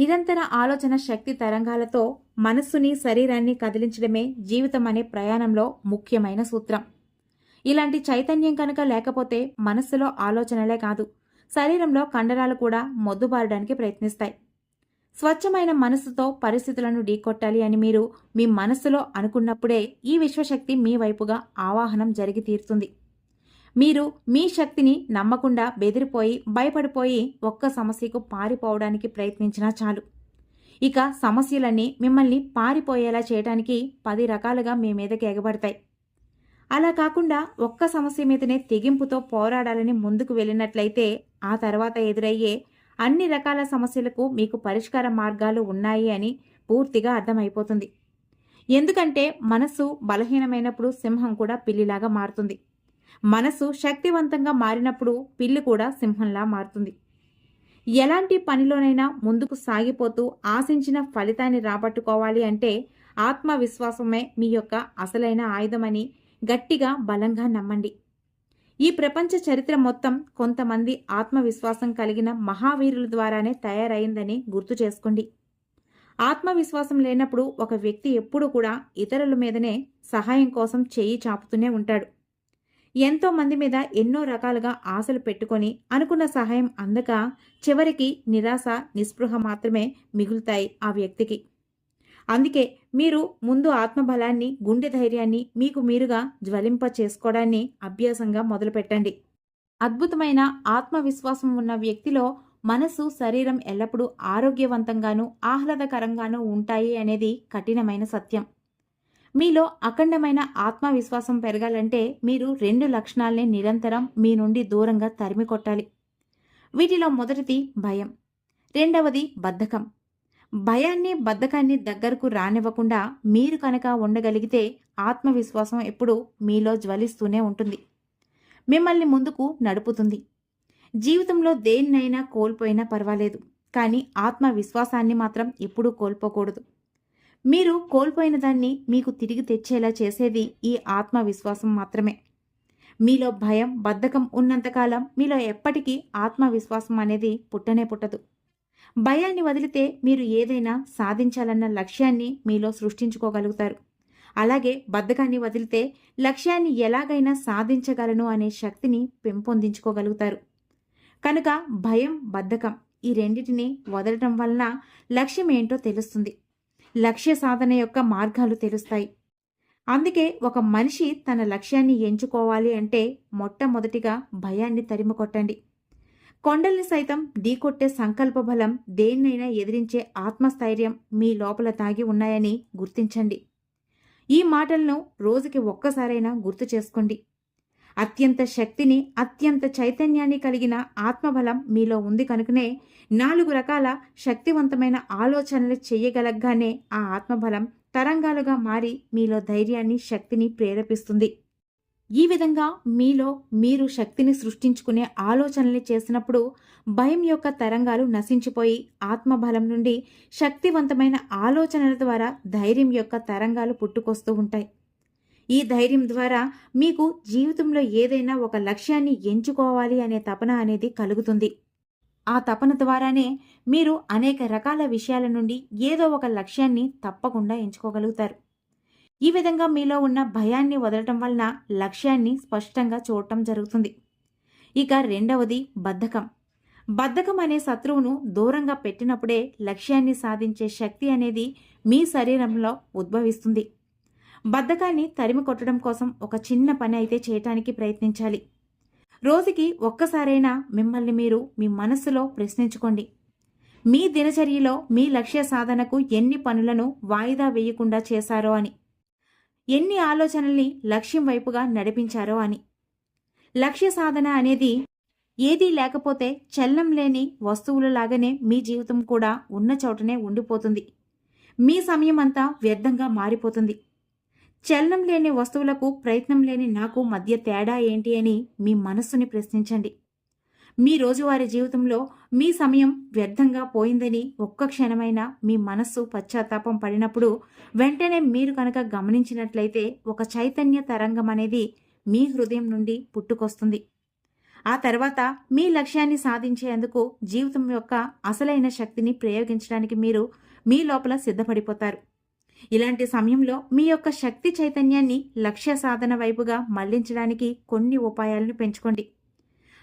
నిరంతర ఆలోచన శక్తి తరంగాలతో మనస్సుని శరీరాన్ని కదిలించడమే జీవితం అనే ప్రయాణంలో ముఖ్యమైన సూత్రం. ఇలాంటి చైతన్యం కనుక లేకపోతే మనస్సులో ఆలోచనలే కాదు శరీరంలో కండరాలు కూడా మొద్దుబారడానికి ప్రయత్నిస్తాయి. స్వచ్ఛమైన మనస్సుతో పరిస్థితులను ఢీకొట్టాలి అని మీరు మీ మనస్సులో అనుకున్నప్పుడే ఈ విశ్వశక్తి మీ వైపుగా ఆవాహనం జరిగి తీరుతుంది. మీరు మీ శక్తిని నమ్మకుండా బెదిరిపోయి భయపడిపోయి ఒక్క సమస్యకు పారిపోవడానికి ప్రయత్నించినా చాలు. ఇక సమస్యలన్నీ మిమ్మల్ని పారిపోయేలా చేయడానికి పది రకాలుగా మీ మీదకి ఎగబడతాయి. అలా కాకుండా ఒక్క సమస్య మీదనే తెగింపుతో పోరాడాలని ముందుకు వెళ్ళినట్లయితే ఆ తర్వాత ఎదురయ్యే అన్ని రకాల సమస్యలకు మీకు పరిష్కార మార్గాలు ఉన్నాయి అని పూర్తిగా అర్థమైపోతుంది. ఎందుకంటే మనసు బలహీనమైనప్పుడు సింహం కూడా పిల్లిలాగా మారుతుంది. మనసు శక్తివంతంగా మారినప్పుడు పిల్లి కూడా సింహంలా మారుతుంది. ఎలాంటి పనిలోనైనా ముందుకు సాగిపోతూ ఆశించిన ఫలితాన్ని రాబట్టుకోవాలి అంటే ఆత్మవిశ్వాసమే మీ యొక్క అసలైన ఆయుధమని గట్టిగా బలంగా నమ్మండి. ఈ ప్రపంచ చరిత్ర మొత్తం కొంతమంది ఆత్మవిశ్వాసం కలిగిన మహావీరుల ద్వారానే తయారైందని గుర్తు చేసుకోండి. ఆత్మవిశ్వాసం లేనప్పుడు ఒక వ్యక్తి ఎప్పుడూ కూడా ఇతరుల మీదనే సహాయం కోసం చేయి చాపుతూనే ఉంటాడు. ఎంతో మంది మీద ఎన్నో రకాలుగా ఆశలు పెట్టుకొని అనుకున్న సహాయం అందక చివరికి నిరాశ నిస్పృహ మాత్రమే మిగులుతాయి ఆ వ్యక్తికి. అందుకే మీరు ముందు ఆత్మబలాన్ని గుండె ధైర్యాన్ని మీకు మీరుగా జ్వలింప చేసుకోవడాన్ని అభ్యాసంగా మొదలుపెట్టండి. అద్భుతమైన ఆత్మవిశ్వాసం ఉన్న వ్యక్తిలో మనసు శరీరం ఎల్లప్పుడూ ఆరోగ్యవంతంగానూ ఆహ్లాదకరంగానూ ఉంటాయి అనేది కఠినమైన సత్యం. మీలో అఖండమైన ఆత్మవిశ్వాసం పెరగాలంటే మీరు రెండు లక్షణాల్ని నిరంతరం మీ నుండి దూరంగా తరిమి కొట్టాలి. వీటిలో మొదటిది భయం రెండవది బద్ధకం. భయాన్ని బద్ధకాన్ని దగ్గరకు రానివ్వకుండా మీరు కనుక ఉండగలిగితే ఆత్మవిశ్వాసం ఎప్పుడూ మీలో జ్వలిస్తూనే ఉంటుంది. మిమ్మల్ని ముందుకు నడుపుతుంది. జీవితంలో దేన్నైనా కోల్పోయినా పర్వాలేదు కానీ ఆత్మవిశ్వాసాన్ని మాత్రం ఎప్పుడూ కోల్పోకూడదు. మీరు కోల్పోయిన దాన్ని మీకు తిరిగి తెచ్చేలా చేసేది ఈ ఆత్మవిశ్వాసం మాత్రమే. మీలో భయం బద్ధకం ఉన్నంతకాలం మీలో ఎప్పటికీ ఆత్మవిశ్వాసం అనేది పుట్టనే పుట్టదు. భయాన్ని వదిలితే మీరు ఏదైనా సాధించాలన్న లక్ష్యాన్ని మీలో సృష్టించుకోగలుగుతారు. అలాగే బద్ధకాన్ని వదిలితే లక్ష్యాన్ని ఎలాగైనా సాధించగలను అనే శక్తిని పెంపొందించుకోగలుగుతారు. కనుక భయం బద్ధకం ఈ రెండింటిని వదలటం వలన లక్ష్యం ఏంటో తెలుస్తుంది. లక్ష్య సాధన యొక్క మార్గాలు తెలుస్తాయి. అందుకే ఒక మనిషి తన లక్ష్యాన్ని ఎంచుకోవాలి అంటే మొట్టమొదటిగా భయాన్ని తరిమి కొట్టండి. కొండల్ని సైతం ఢీకొట్టే సంకల్ప బలం దేన్నైనా ఎదిరించే ఆత్మస్థైర్యం మీ లోపల తాగి ఉన్నాయని గుర్తించండి. ఈ మాటలను రోజుకి ఒక్కసారైనా గుర్తు చేసుకోండి. అత్యంత శక్తిని అత్యంత చైతన్యాన్ని కలిగిన ఆత్మబలం మీలో ఉంది కనుకనే నాలుగు రకాల శక్తివంతమైన ఆలోచనలు చెయ్యగలగానే ఆ ఆత్మబలం తరంగాలుగా మారి మీలో ధైర్యాన్ని శక్తిని ప్రేరేపిస్తుంది. ఈ విధంగా మీలో మీరు శక్తిని సృష్టించుకునే ఆలోచనలు చేసినప్పుడు భయం యొక్క తరంగాలు నశించిపోయి ఆత్మబలం నుండి శక్తివంతమైన ఆలోచనల ద్వారా ధైర్యం యొక్క తరంగాలు పుట్టుకొస్తూ ఉంటాయి. ఈ ధైర్యం ద్వారా మీకు జీవితంలో ఏదైనా ఒక లక్ష్యాన్ని ఎంచుకోవాలి అనే తపన అనేది కలుగుతుంది. ఆ తపన ద్వారానే మీరు అనేక రకాల విషయాల నుండి ఏదో ఒక లక్ష్యాన్ని తప్పకుండా ఎంచుకోగలుగుతారు. ఈ విధంగా మీలో ఉన్న భయాన్ని వదలటం వలన లక్ష్యాన్ని స్పష్టంగా చూడటం జరుగుతుంది. ఇక రెండవది బద్ధకం. బద్ధకం అనే శత్రువును దూరంగా పెట్టినప్పుడే లక్ష్యాన్ని సాధించే శక్తి అనేది మీ శరీరంలో ఉద్భవిస్తుంది. బద్ధకాన్ని తరిమి కొట్టడం కోసం ఒక చిన్న పని అయితే చేయటానికి ప్రయత్నించాలి. రోజుకి ఒక్కసారైనా మిమ్మల్ని మీరు మీ మనస్సులో ప్రశ్నించుకోండి. మీ దినచర్యలో మీ లక్ష్య సాధనకు ఎన్ని పనులను వాయిదా వేయకుండా చేశారో అని. ఎన్ని ఆలోచనల్ని లక్ష్యం వైపుగా నడిపించారో అని. లక్ష్య సాధన అనేది ఏదీ లేకపోతే చల్లం లేని వస్తువులలాగానే మీ జీవితం కూడా ఉన్న చోటనే ఉండిపోతుంది. మీ సమయం అంతా వ్యర్థంగా మారిపోతుంది. చలనం లేని వస్తువులకు ప్రయత్నం లేని నాకు మధ్య తేడా ఏంటి అని మీ మనస్సుని ప్రశ్నించండి. మీ రోజువారీ జీవితంలో మీ సమయం వ్యర్థంగా పోయిందని ఒక్క క్షణమైనా మీ మనస్సు పశ్చాత్తాపం పడినప్పుడు వెంటనే మీరు కనుక గమనించినట్లయితే ఒక చైతన్య తరంగం అనేది మీ హృదయం నుండి పుట్టుకొస్తుంది. ఆ తర్వాత మీ లక్ష్యాన్ని సాధించేందుకు జీవితం యొక్క అసలైన శక్తిని ప్రయోగించడానికి మీరు మీ లోపల సిద్ధపడిపోతారు. ఇలాంటి సమయంలో మీ యొక్క శక్తి చైతన్యాన్ని లక్ష్య సాధన వైపుగా మళ్ళించడానికి కొన్ని ఉపాయాలను పెంచుకోండి.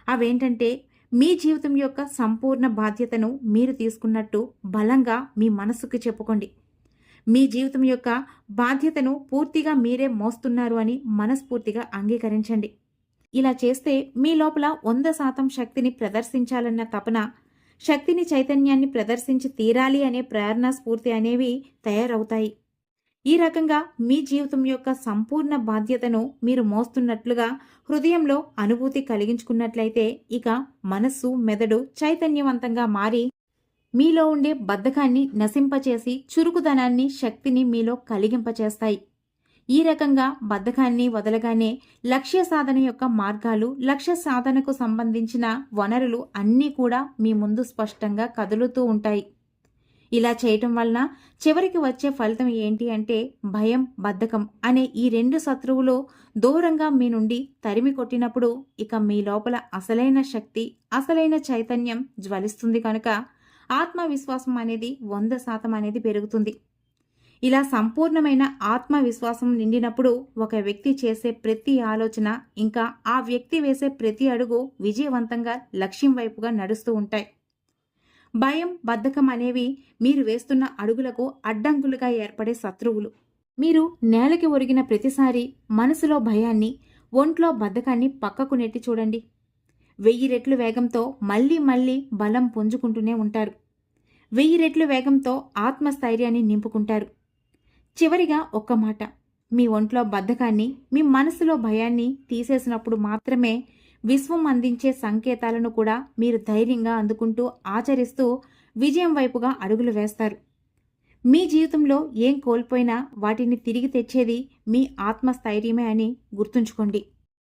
అవేంటంటే మీ జీవితం యొక్క సంపూర్ణ బాధ్యతను మీరు తీసుకున్నట్టు బలంగా మీ మనసుకు చెప్పుకోండి. మీ జీవితం యొక్క బాధ్యతను పూర్తిగా మీరే మోస్తున్నారు అని మనస్ఫూర్తిగా అంగీకరించండి. ఇలా చేస్తే మీ లోపల వంద శాతం శక్తిని ప్రదర్శించాలన్న తపన శక్తిని చైతన్యాన్ని ప్రదర్శించి తీరాలి అనే ప్రేరణ స్ఫూర్తి అనేవి తయారవుతాయి. ఈ రకంగా మీ జీవితం యొక్క సంపూర్ణ బాధ్యతను మీరు మోస్తున్నట్లుగా హృదయంలో అనుభూతి కలిగించుకున్నట్లయితే ఇక మనస్సు మెదడు చైతన్యవంతంగా మారి మీలో ఉండే బద్ధకాన్ని నశింపచేసి చురుకుదనాన్ని శక్తిని మీలో కలిగింపచేస్తాయి. ఈ రకంగా బద్ధకాన్ని వదలగానే లక్ష్య సాధన యొక్క మార్గాలు లక్ష్య సాధనకు సంబంధించిన వనరులు అన్నీ కూడా మీ ముందు స్పష్టంగా కదులుతూ ఉంటాయి. ఇలా చేయటం వలన చివరికి వచ్చే ఫలితం ఏంటి అంటే భయం బద్ధకం అనే ఈ రెండు శత్రువులు దూరంగా మీ నుండి తరిమి కొట్టినప్పుడు ఇక మీ లోపల అసలైన శక్తి అసలైన చైతన్యం జ్వలిస్తుంది కనుక ఆత్మవిశ్వాసం అనేది వంద శాతం అనేది పెరుగుతుంది. ఇలా సంపూర్ణమైన ఆత్మవిశ్వాసం నిండినప్పుడు ఒక వ్యక్తి చేసే ప్రతి ఆలోచన ఇంకా ఆ వ్యక్తి వేసే ప్రతి అడుగు విజయవంతంగా లక్ష్యం వైపుగా నడుస్తూ ఉంటాయి. భయం బద్ధకం అనేవి మీరు వేస్తున్న అడుగులకు అడ్డంకులుగా ఏర్పడే శత్రువులు. మీరు నేలకి ఒరిగిన ప్రతిసారి మనసులో భయాన్ని ఒంట్లో బద్ధకాన్ని పక్కకు నెట్టి చూడండి. వెయ్యి రెట్లు వేగంతో మళ్ళీ మళ్ళీ బలం పుంజుకుంటూనే ఉంటారు. వెయ్యి రెట్లు వేగంతో ఆత్మస్థైర్యాన్ని నింపుకుంటారు. చివరిగా ఒక్క మాట మీ ఒంట్లో బద్ధకాన్ని మీ మనసులో భయాన్ని తీసేసినప్పుడు మాత్రమే విశ్వం అందించే సంకేతాలను కూడా మీరు ధైర్యంగా అందుకుంటూ ఆచరిస్తూ విజయం వైపుగా అడుగులు వేస్తారు. మీ జీవితంలో ఏం కోల్పోయినా వాటిని తిరిగి తెచ్చేది మీ ఆత్మస్థైర్యమే అని గుర్తుంచుకోండి.